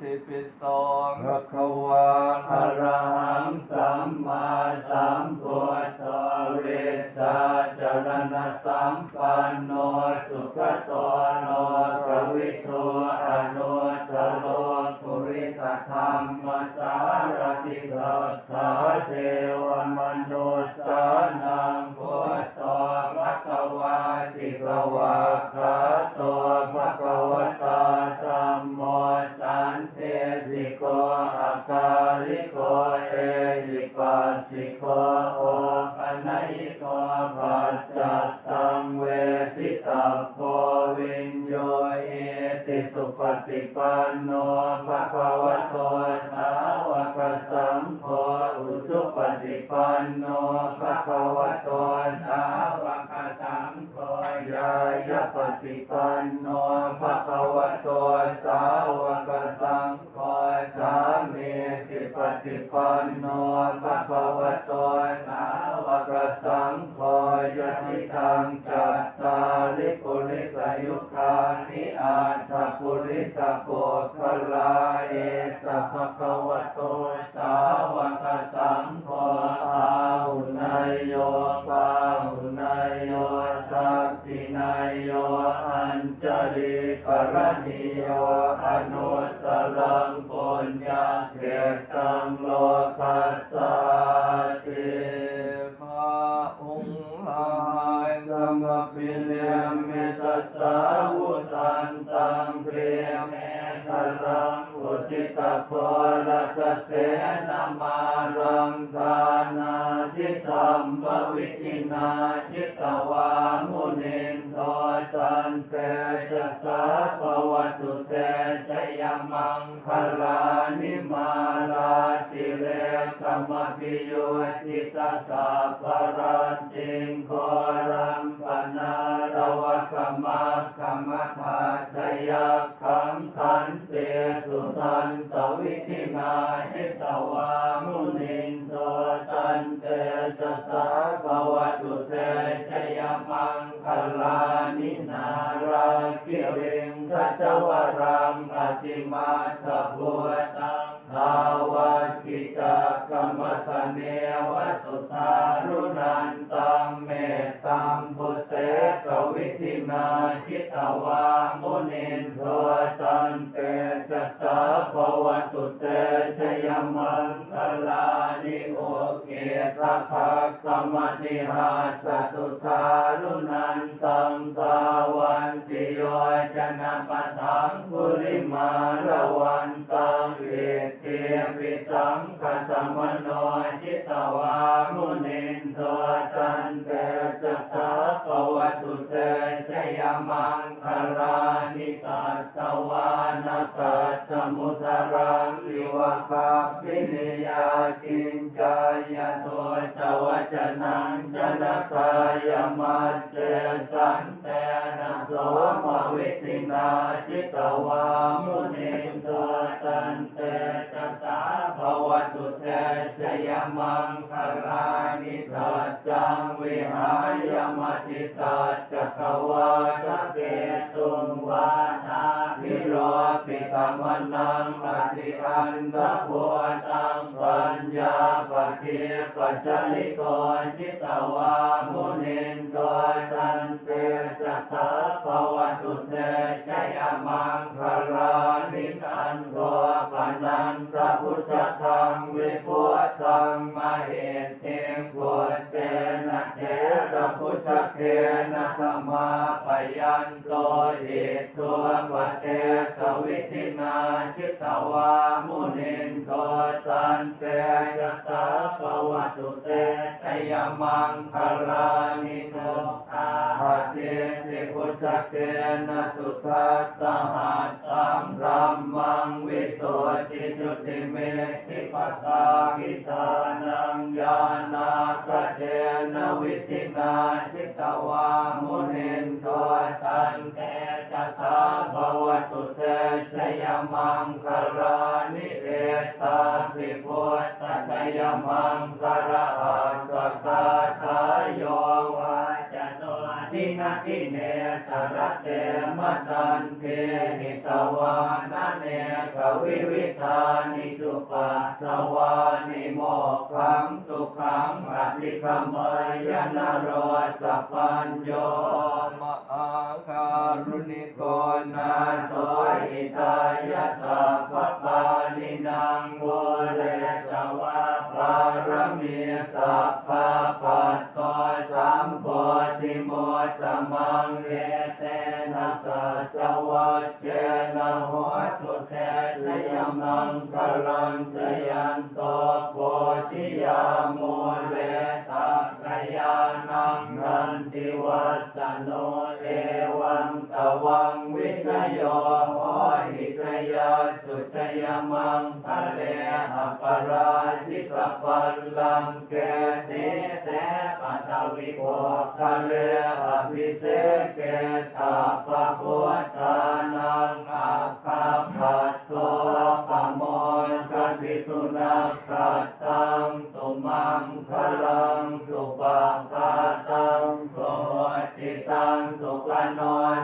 ทิปิโสภะคะวาอะระหังสัมมาสัมพุทธเวชชาจรณะสัมปันโนสุขโตโนกวิโตอนุตโลปุริสธรรมสารติสัทธาเท ริโกเอหิปัสสิโกโอปัญญิโกปัจจัตตังเวทิตาโพวิญโยเอติสุปฏิปันโนภะคะวะโตสาวกสังโฆอุชุปฏิปันโนภะคะวะโตสาวกสังโฆยายปฏิปันโนภะคะวะโต ยุคานิอาตปุริสโภคลาเอสะภะคะวะโตสาวกสังโฆอาหุนายโยปาหุนายโยทักขินายโยอัญจริกรณีโยอนุตตรังปุญญาเขตังโลกัสสาติพระองค์ลายสัมปปิเน เสนามารังทานาทิธรรมบวิจินาจิตวามุนินโทตันเตจะสาภวตุเตชยมังคลานิมาลาติเลกรรมปิโยติตาสาภรันติงโครา ภวตุเตชยมังคลานินาราคิริงทัจวรังอติมาตพุตังทาวกิจากรรมสเนว ตภะกรรมติหาสสุทารุนันสังสาวันติโยชนะปะทังปุริมาระวันตังเอเทปิสังคตมโนจิตวามุนิน วะคาปินิยากินจายโทจวัจนังจนะกายมัจเจสันเตนะโสมวิตินาจิตวามุนินโทตันเตจสาภวตุเตชยมังค งอธิอันตะโพตังปัญญาปเทียปัจจลิโกจิตวามุนินโตตันเตจัสสะภวตุเตชยมังคลานิทันโทปนันพระพุทธธรรมวิพุทธังมาเหตเทงพุทเตนะเทระพุทธเทนะธรรมาปยันโตเห ตวามุนินโทตันเตยัสสะภวตุเตชยมังคลานิโนอาหเทติพุทธเทนะสุทัสสะหัตตังรัมมังวิโสจิจุติเมธิปตากิตานังญาณากเทนะวิธินาจ ชยมังคลานิเอตาภิพุทธชยมังคลาหัตถกาทายโยวาจโนทินาทิเนสารเตมตันเทหิตวานาเนกวิวิธานิจุปัตวานิโมกขังสุขังอธิคมยนโรสปัญโย การุณิโกนาโตโตหิตายะสัพพปานินางโวเลจวะปารมีสัพพปัตตสัมโพธิโมตมังเอเตนะสัจวัเชนะโหตุเตชยมังคลังชยันต ตวังวิชโยโหหิทยาสุทยมังทะเลอปราชิตปัลลังเกสิเสปัตวิโภคะเลอภิเสเกสัพพะพุทธา ตังสุขโน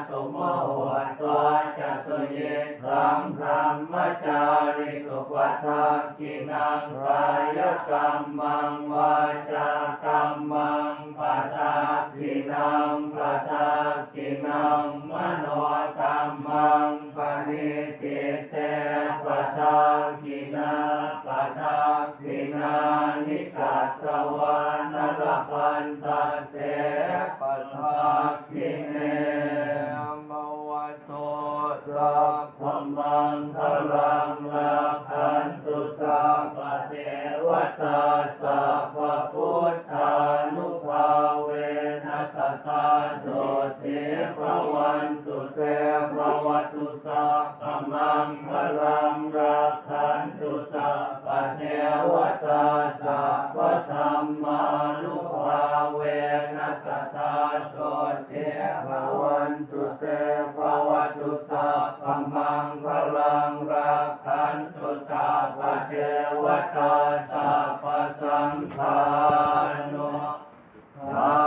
สุโมหตัวจะสุเยสังพรหมจาริสุวัฏากินังกายกรรมังวาจากรรมังปัทากินังปัทากินังมโนกรรมังปณิจิเตปัทากินาปัทากินานิกัตตวานรพันตเตปั สัง